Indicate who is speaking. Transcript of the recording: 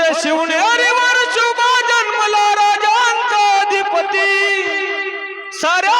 Speaker 1: अरे शिवनेरीवर शुभा जन्मला राजांचा अधिपती. साऱ्या